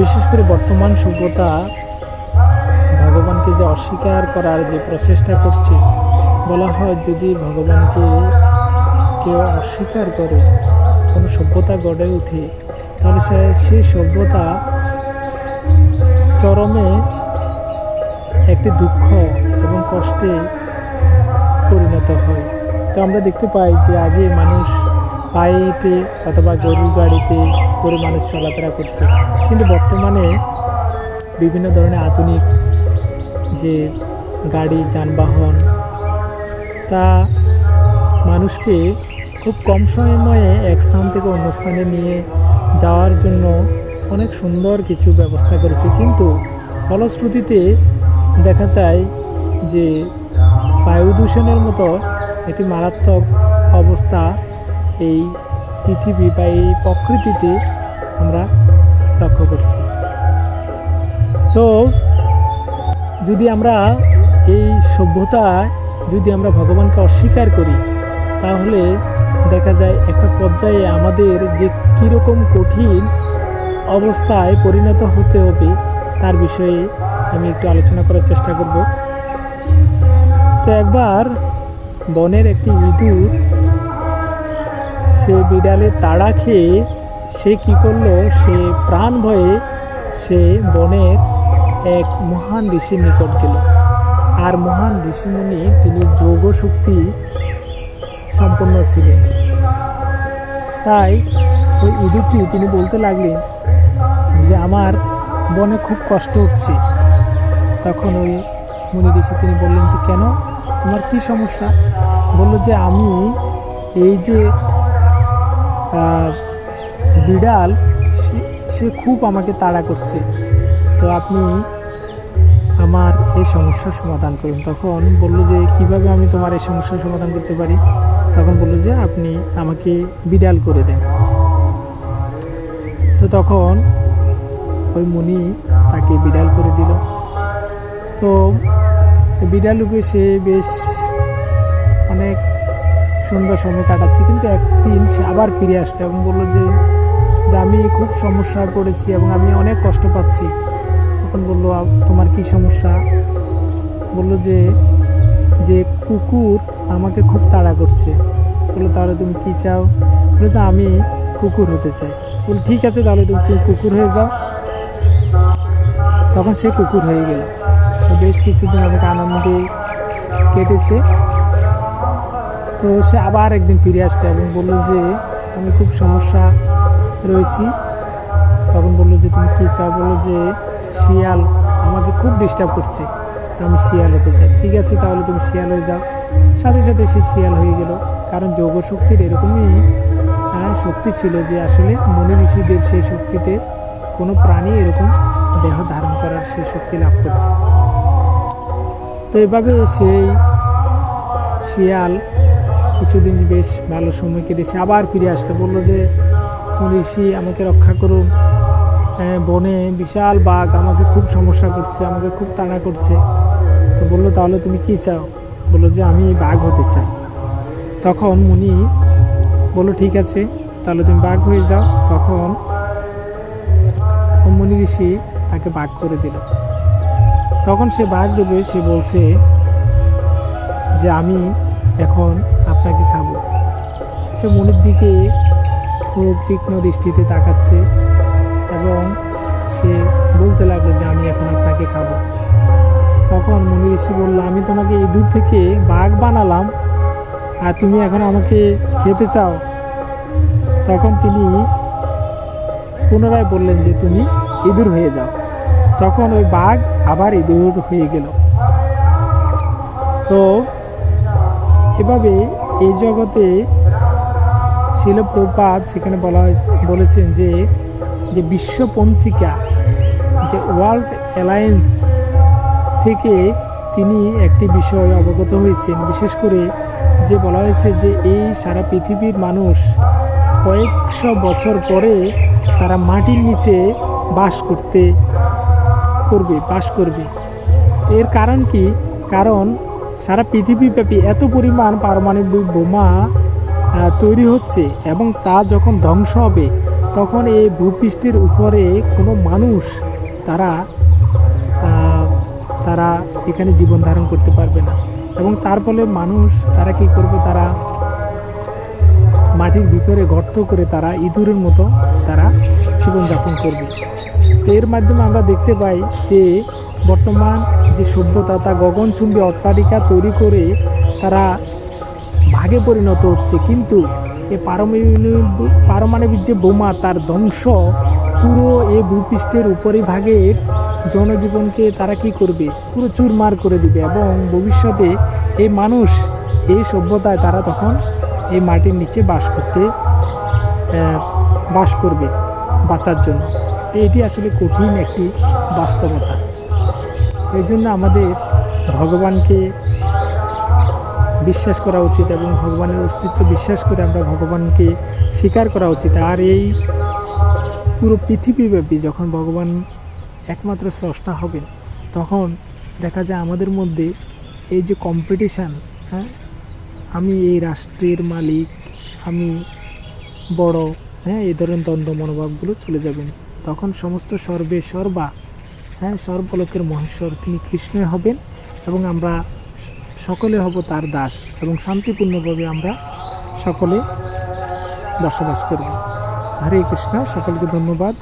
বিশেষ করে বর্তমান সভ্যতা ভগবানকে যে অস্বীকার করার যে প্রচেষ্টা করছে, বলা হয় যদি ভগবানকে কেউ অস্বীকার করে, কোনো সভ্যতা গড়ে ওঠে তাহলে সে সেই সভ্যতা চরমে একটি দুঃখ এবং কষ্টে পরিণত হয়। তো আমরা দেখতে পাই যে আগে মানুষ পায়ে হেঁটে অথবা গরুর গাড়িতে করে মানুষ চলাফেরা করতো। কিন্তু বর্তমানে বিভিন্ন ধরনের আধুনিক যে গাড়ি, যানবাহন, তা মানুষকে খুব কম সময়ে এক স্থান থেকে অন্য স্থানে নিয়ে যাওয়ার জন্য অনেক সুন্দর কিছু ব্যবস্থা করেছে। কিন্তু ফলশ্রুতিতে দেখা যায় যে বায়ু দূষণের মতো একটি মারাত্মক অবস্থা এই পৃথিবী বা এই প্রকৃতিতে আমরা লক্ষ্য করছি। তো যদি আমরা এই সভ্যতায় যদি আমরা ভগবানকে অস্বীকার করি, তাহলে দেখা যায় একটা পর্যায়ে আমাদের যে কীরকম কঠিন অবস্থায় পরিণত হতে হবে, তার বিষয়ে আমি একটু আলোচনা করার চেষ্টা করব। তো একবার বনের একটি ইঁদুর সে বিড়ালে তাড়া খেয়ে সে কি করল? সে প্রাণ ভয়ে সে বনের এক মহান ঋষির নিকট গেল। আর মহান ঋষিমুনি তিনি যোগ শক্তি সম্পন্ন ছিলেন। তাই ওই ইঁদুরটি তিনি বলতে লাগলেন যে, আমার বনে খুব কষ্ট হচ্ছে। তখন ওই মুনি ঋষি তিনি বললেন যে, কেন? তোমার কি সমস্যা? বলল যে, আমি এই যে বিড়াল সে- খুব আমাকে তাড়া করছে। তো আপনি আমার এই সমস্যার সমাধান করুন। তখন বলল যে, কীভাবে আমি তোমার এই সমস্যার সমাধান করতে পারি? তখন বলল যে, আপনি আমাকে বিড়াল করে দেন। তো তখন ওই মুনি তাকে বিড়াল করে দিল। তো বিড়ালুকে সে বেশ অনেক সুন্দর সময় কাটাচ্ছি, কিন্তু একদিন সে আবার ফিরে আসলো এবং বলল যে যে আমি খুব সমস্যায় পড়েছি এবং আমি অনেক কষ্ট পাচ্ছি। তখন বলল তোমার কি সমস্যা? বলল যে যে কুকুর আমাকে খুব তাড়া করছে। বলল, তাহলে তুমি কি চাও? বলল যে, আমি কুকুর হতে চাই। বলল, ঠিক আছে, তাহলে তুমি কুকুর হয়ে যাও। তখন সে কুকুর হয়ে গেল। বেশ কিছুদিন অনেক আনন্দে কেটেছে। তো সে আবার একদিন ফিরে আসলো এবং বলল যে, আমি খুব সমস্যা রয়েছি। তখন বলল যে, তুমি কী চাও? বলল যে, শিয়াল আমাকে খুব ডিস্টার্ব করছে, তো আমি শিয়াল হতে চাই। ঠিক আছে, তাহলে তুমি শিয়াল হয়ে যাও। সাথে সাথে সে শিয়াল হয়ে গেল। কারণ যোগ শক্তির এরকমই শক্তি ছিল যে, আসলে মনি ঋষিদের সেই শক্তিতে কোনো প্রাণী এরকম দেহ ধারণ করার সেই শক্তি লাভ করত। তো এভাবে সেই শিয়াল কিছুদিন বেশ ভালো সময় কেটে সে আবার ফিরে আসলো। বলল যে ঋষি আমাকে রক্ষা করুন। হ্যাঁ, বনে বিশাল বাঘ আমাকে খুব সমস্যা করছে আমাকে খুব তাড়া করছে। তো বলল তাহলে তুমি কি চাও? বলল যে আমি বাঘ হতে চাই। তখন মুনি বলল ঠিক আছে তাহলে তুমি বাঘ হয়ে যাও। তখন মুনি ঋষি তাকে বাঘ করে দিল। তখন সে বাঘ রূপে সে বলছে যে আমি এখন আপনাকে খাব। সে মনের দিকে খুব তীক্ষ্ণ দৃষ্টিতে তাকাচ্ছে এবং সে বলতে লাগল যে, আমি এখন আপনাকে খাব। তখন মনি ঋষি বলল, আমি তোমাকে ইঁদুর থেকে বাঘ বানালাম আর তুমি এখন আমাকে খেতে চাও। তখন তিনি পুনরায় বললেন যে, তুমি ইঁদুর হয়ে যাও। তখন ওই বাঘ আবার ইঁদুর হয়ে গেল। তো এভাবে এই জগতে শিলপ্রপাত সেখানে বলা বলেছেন যে যে বিশ্ব পঞ্চিকা যে ওয়ার্ল্ড অ্যালায়েন্স থেকে তিনি একটি বিষয় অবগত হয়েছেন। বিশেষ করে যে বলা হয়েছে যে, এই সারা পৃথিবীর মানুষ কয়েকশো বছর পরে তারা মাটির নিচে বাস করতে করবে, বাস করবে। এর কারণ কি? কারণ সারা পৃথিবীব্যাপী এত পরিমাণ পারমাণবিক বোমা তৈরি হচ্ছে এবং তা যখন ধ্বংস হবে, তখন এই ভূপৃষ্ঠের উপরে কোনো মানুষ তারা তারা এখানে জীবন ধারণ করতে পারবে না। এবং তার ফলে মানুষ তারা কি করবে? তারা মাটির ভিতরে গর্ত করে তারা ইঁদুরের মতো তারা জীবনযাপন করবে। তো এর মাধ্যমে আমরা দেখতে পাই যে বর্তমান যে সভ্যতা, তা গগনচুম্বী অট্টালিকা তৈরি করে তারা ভাগে পরিণত হচ্ছে। কিন্তু এ পারমাণবিক পারমাণবিক যে বোমা, তার ধ্বংস পুরো এই ভূপৃষ্ঠের উপরি ভাগের জনজীবনকে তারা কি করবে? পুরো চুরমার করে দিবে এবং ভবিষ্যতে এই মানুষ এই সভ্যতায় তারা তখন এই মাটির নিচে বাস করতে বাস করবে বাঁচার জন্য। এটি আসলে কঠিন একটি বাস্তবতা। এই জন্য আমাদের ভগবানকে বিশ্বাস করা উচিত এবং ভগবানের অস্তিত্ব বিশ্বাস করে আমরা ভগবানকে স্বীকার করা উচিত। আর এই পুরো পৃথিবীব্যাপী যখন ভগবান একমাত্র স্রষ্টা হবেন, তখন দেখা যায় আমাদের মধ্যে এই যে কম্পিটিশান হ্যাঁ? আমি এই রাষ্ট্রের মালিক, আমি বড় হ্যাঁ? এই ধরনের দ্বন্দ্ব মনোভাবগুলো চলে যাবেন তখন সমস্ত সর্বে সর্বা হ্যাঁ সর্বলোকের মহেশ্বর, তিনি কৃষ্ণই হবেন এবং আমরা সকলে হব তার দাস এবং শান্তিপূর্ণভাবে আমরা সকলে বসবাস করব। হরে কৃষ্ণ, সকলকে ধন্যবাদ।